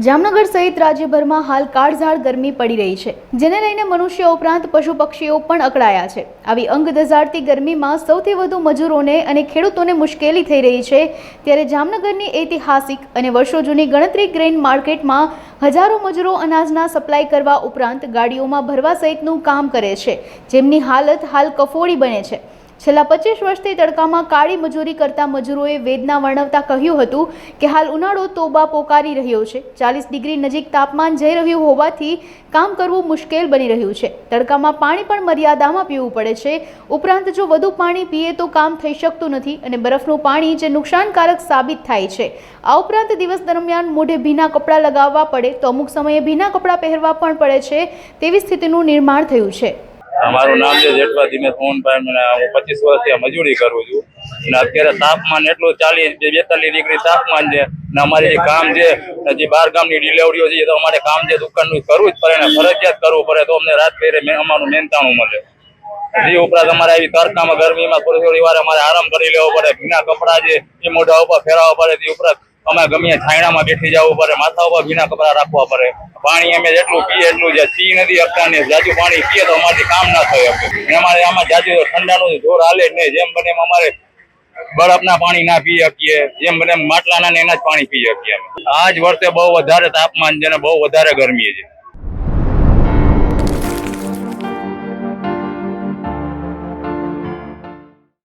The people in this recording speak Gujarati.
જામનગર સહિત રાજ્યભરમાં હાલ કાળઝાળ ગરમી પડી રહી છે, જેને લઈને મનુષ્ય ઉપરાંત પશુ પક્ષીઓ પણ અકળાયા છે. આવી અંગ દઝાડતી ગરમીમાં સૌથી વધુ મજૂરોને અને ખેડૂતોને મુશ્કેલી થઈ રહી છે, ત્યારે જામનગરની ઐતિહાસિક અને વર્ષો જૂની ગણતરી ગ્રેન માર્કેટમાં હજારો મજૂરો અનાજના સપ્લાય કરવા ઉપરાંત ગાડીઓમાં ભરવા સહિતનું કામ કરે છે. જેમની હાલત હાલ કફોડી બને છે. છેલ્લા પચીસ વર્ષથી તડકામાં કાળી મજૂરી કરતા મજૂરોએ વેદના વર્ણવતા કહ્યું હતું કે હાલ ઉનાળો તોબા પોકારી રહ્યો છે. ચાલીસ ડિગ્રી નજીક તાપમાન જઈ રહ્યું હોવાથી કામ કરવું મુશ્કેલ બની રહ્યું છે. તડકામાં પાણી પણ મર્યાદામાં પીવું પડે છે. ઉપરાંત જો વધુ પાણી પીએ તો કામ થઈ શકતું નથી અને બરફનું પાણી જે નુકસાનકારક સાબિત થાય છે. આ ઉપરાંત દિવસ દરમિયાન મોઢે ભીના કપડાં લગાવવા પડે તો અમુક સમયે ભીના કપડાં પહેરવા પણ પડે છે તેવી સ્થિતિનું નિર્માણ થયું છે. મારું નામ છે જેટલા દિનેશ મોહનભાઈ, મને હું પચીસ વર્ષથી મજૂરી કરું છું. અને અત્યારે તાપમાન એટલું ચાલીસ બેતાલીસ ડિગ્રી તાપમાન છે, અને અમારે જે કામ છે જે બાર ગામની ડિલિવરીઓ છે તો અમારે કામ છે દુકાનનું કરવું જ પડે ને ફરજિયાત કરવું પડે, તો અમને રાત પહેરે અમારું મહેનતાણું મળે. જે ઉપરાંત અમારે આવી તડકામાં ગરમીમાં થોડી થોડી વાર અમારે આરામ કરી લેવો પડે, ભીના કપડાં છે, એ મોઢા ઉપર ફેરવવા પડે, તે ઉપરાંત અમે ગમે છાયણામાં બેઠી જવું પડે, માથા ઉપર ભીના કપડા રાખવા પડે. પાણી અમે જેટલું પીએ એટલું જ પી નથી ને જાજુ પાણી પીએ તો અમારથી કામ ના થાય શકે અમારે આમાં જાજુ ઠંડાનું જોર હાલે જ નહીં. જેમ બને અમારે બરફના પાણી ના પી શકીએ. જેમ બને માટલાના ને એના જ પાણી પી શકીએ અમે. આ જ વર્ષે બહુ વધારે તાપમાન છે ને બહુ વધારે ગરમી છે.